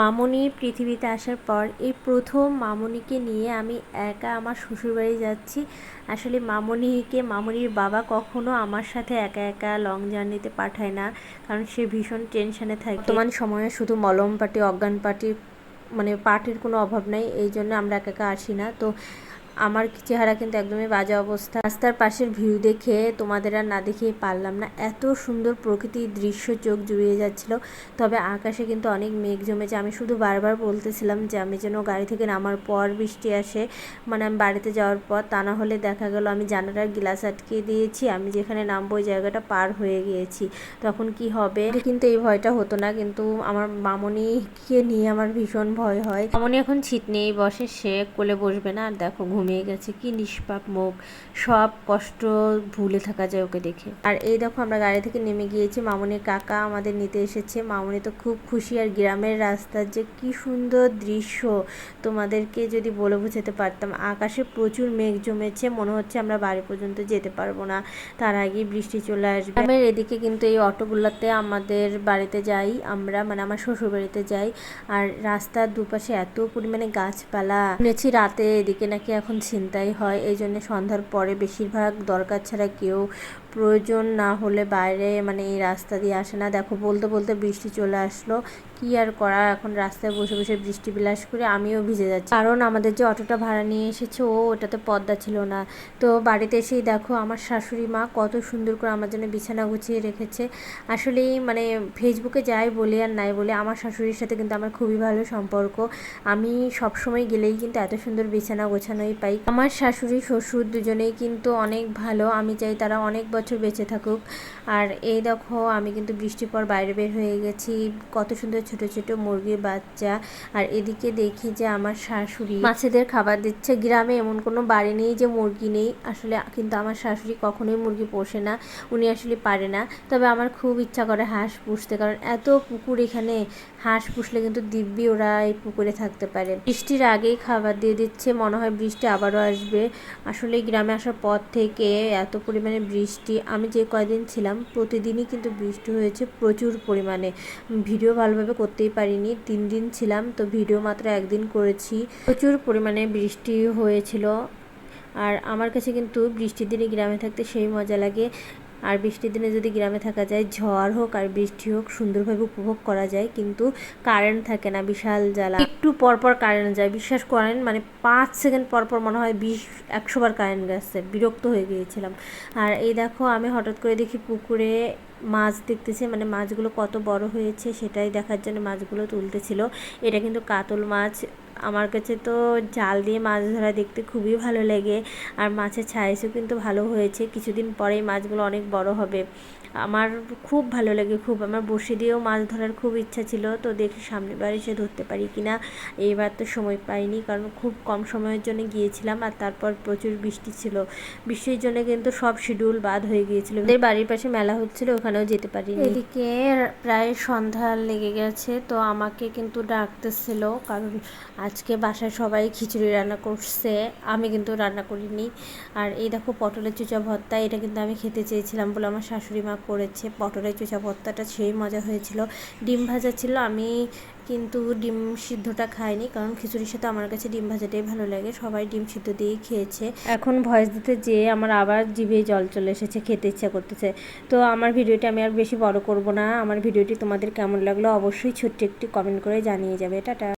মামনি পৃথিবীতে আসার পর এই প্রথম মামনিকে নিয়ে আমি একা আমার শ্বশুরবাড়ি যাচ্ছি। আসলে মামনিকে, মামনির বাবা কখনো আমার সাথে একা একা লং জার্নিতে পাঠায় না, কারণ সে ভীষণ টেনশনে থাকে। বর্তমান সময়ে শুধু মলম পার্টি অজ্ঞান পার্টি মানে পার্টির কোনো অভাব নাই, এই জন্য আমরা একা একা আসি না। তো আমার চেহারা কিন্তু একদমই বাজে অবস্থা। রাস্তার পাশের ভিউ দেখে তোমাদের আর না দেখেই পারলাম না। এত সুন্দর প্রকৃতির দৃশ্য চোখ জুড়িয়ে যাচ্ছিল, তবে আকাশে কিন্তু অনেক মেঘ জমেছে। আমি শুধু বারবার বলতেছিলাম যে আমি যেন গাড়ি থেকে নামার পর বৃষ্টি আসে মানে আমি বাড়িতে যাওয়ার পর, তা না হলে দেখা গেল আমি জানালার গ্লাস আটকে দিয়েছি, আমি যেখানে নামবো ওই জায়গাটা পার হয়ে গিয়েছি। তখন কি হবে? কিন্তু এই ভয়টা হতো না, কিন্তু আমার মামনিকে নিয়ে আমার ভীষণ ভয় হয়। মামনি এখন ছিট নিয়েই বসে, সে কোলে বসবে না। আর দেখো ঘুমিয়ে গেছে, কি নিষ্পাপ মুখ। সব কষ্ট ভুলে থাকা যায় ওকে দেখে। আর এই দেখো আমরা গাড়ি থেকে নেমে গিয়েছি, মামনির কাকা আমাদের নিতে এসেছে। মামনি তো খুব খুশি, আর গ্রামের রাস্তার যে কি সুন্দর দৃশ্য, তোমাদেরকে যদি বলে বোঝাতে পারতাম। আকাশে প্রচুর মেঘ জমেছে, মনে হচ্ছে আমরা বাড়ি পর্যন্ত যেতে পারব না। তার আগেই বৃষ্টি চলে আসবে। গ্রামের এদিকে কিন্তু এই অটোগুলোতে আমাদের বাড়িতে যাই, আমরা মানে আমার শ্বশুর বাড়িতে যাই। আর রাস্তার দুপাশে এত পরিমাণে গাছপালা। শুনেছি রাতে এদিকে নাকি এখন ছিনতাই হয়, এই জন্য সন্ধ্যার পরে বেশিরভাগ দরকার ছাড়া কেউ প্রয়োজন না হলে বাইরে মানে এই রাস্তা দিয়ে আসে না। দেখো, বলতে বলতে বৃষ্টি চলে আসলো। কি আর করা? এখন রাস্তায় বসে বসে বৃষ্টি বিলাস করে আমিও ভিজে যাচ্ছি। কারণ আমাদের যে অটোটা ভাড়া নিয়ে এসেছে, ও ওটাতে পদ্মা ছিল না। তো বাড়িতে এসেই দেখো, আমার শাশুড়ি মা কত সুন্দর করে আমার জন্য বিছানা গুছিয়ে রেখেছে। আসলেই মানে ফেসবুকে যাই বলে আর নাই বলে, আমার শাশুড়ির সাথে কিন্তু আমার খুবই ভালো সম্পর্ক। আমি সবসময় গেলেই কিন্তু এত সুন্দর বিছানা গোছানোই পাই। আমার শাশুড়ি, শ্বশুর দুজনেই কিন্তু অনেক ভালো। আমি চাই তারা অনেক বছর বেঁচে থাকুক। আর এই দেখো, আমি কিন্তু বৃষ্টির পর বাইরে বের হয়ে গেছি। কত সুন্দর ছোট ছোট মুরগির বাচ্চা আর এদিকে দেখি যে আমার শাশুড়ি মাছেদের খাবার দিচ্ছে। গ্রামে এমন কোনো বাড়ি নেই যে মুরগি নেই। আসলে কিন্তু আমার শাশুড়ি কখনোই মুরগি পোষে না। উনি আসলে পারে না। তবে আমার খুব ইচ্ছা করে হাঁস পুষতে। কারণ এত পুকুর এখানে হাঁস পুষলে কিন্তু দিব্যি ওরা এই পুকুরে থাকতে পারে। বৃষ্টির আগেই খাবার দিয়ে দিচ্ছে। মনে হয় বৃষ্টি আবারও আসবে। আসলে গ্রামে আসার পর থেকে এত পরিমাণে বৃষ্টি। আমি যে কয়দিন ছিলাম, প্রতিদিনই কিন্তু বৃষ্টি হয়েছে প্রচুর পরিমাণে। ভিডিও ভালোভাবে করতেই পারিনি। তিন দিন ছিলাম, তো ভিডিও মাত্র একদিন করেছি। প্রচুর পরিমাণে বৃষ্টি হয়েছিল। আর আমার কাছে কিন্তু বৃষ্টির দিনে গ্রামে থাকতে সেই মজা লাগে। আর বৃষ্টির দিনে যদি গ্রামে থাকা যায়, ঝড় হোক আর বৃষ্টি হোক, সুন্দরভাবে উপভোগ করা যায়, কিন্তু কারেন্ট থাকে না, বিশাল জ্বালা। একটু পরপর কারেন্ট যায়। বিশ্বাস করেন মানে পাঁচ সেকেন্ড পরপর মনে হয় বিশ, একশো বার কারেন্ট গেছে। বিরক্ত হয়ে গিয়েছিলাম। আর এই দেখো, আমি হঠাৎ করে দেখি পুকুরে মাছ দেখতেছে মানে মাছগুলো কত বড় হয়েছে, সেটাই দেখার জন্য মাছগুলো তুলতেছিল। এটা কিন্তু কাতল মাছ। আমার কাছে তো জাল দিয়ে মাছ ধরা দেখতে খুবই ভালো লাগে। আর মাছের সাইজও কিন্তু ভালো হয়েছে। কিছুদিন পরেই মাছগুলো অনেক বড় হবে। আমার খুব ভালো লাগে, খুব। আমার বসে দিয়েও মাছ ধরার খুব ইচ্ছা ছিল। তো দেখি সামনের বার এসে ধরতে পারি কি না এইবার তো সময় পাইনি, কারণ খুব কম সময়ের জন্য গিয়েছিলাম আর তারপর প্রচুর বৃষ্টি ছিল। বৃষ্টির জন্য কিন্তু সব শিডিউল বাদ হয়ে গিয়েছিল। ওদের বাড়ির পাশে মেলা হচ্ছিল, ওখানেও যেতে পারিনি। এদিকে প্রায় সন্ধ্যা লেগে গেছে, তো আমাকে কিন্তু ডাকতেছিল, কারণ আজকে বাসায় সবাই খিচুড়ি রান্না করছে, আমি কিন্তু রান্না করিনি। আর এই দেখো পটলের চুচা ভর্তা, এটা কিন্তু আমি খেতে চেয়েছিলাম বলে আমার শাশুড়ি মা করেছে। পটলের চুচা ভর্তাটা সেই মজা হয়েছিল। ডিম ভাজা ছিল, আমি কিন্তু ডিম সিদ্ধটা খাইনি কারণ খিচুড়ির সাথে আমার কাছে ডিম ভাজাটাই ভালো লাগে। সবাই ডিম সিদ্ধ দিয়েই খেয়েছে। এখন ভয়েস দিতে যেয়ে আমার আবার জিভে জল চলে এসেছে, খেতে ইচ্ছা করতেছে। তো আমার ভিডিওটি আমি আর বেশি বড় করব না। আমার ভিডিওটি তোমাদের কেমন লাগল অবশ্যই ছোট্ট একটি কমেন্ট করে জানিয়ে যাবে। টাটা।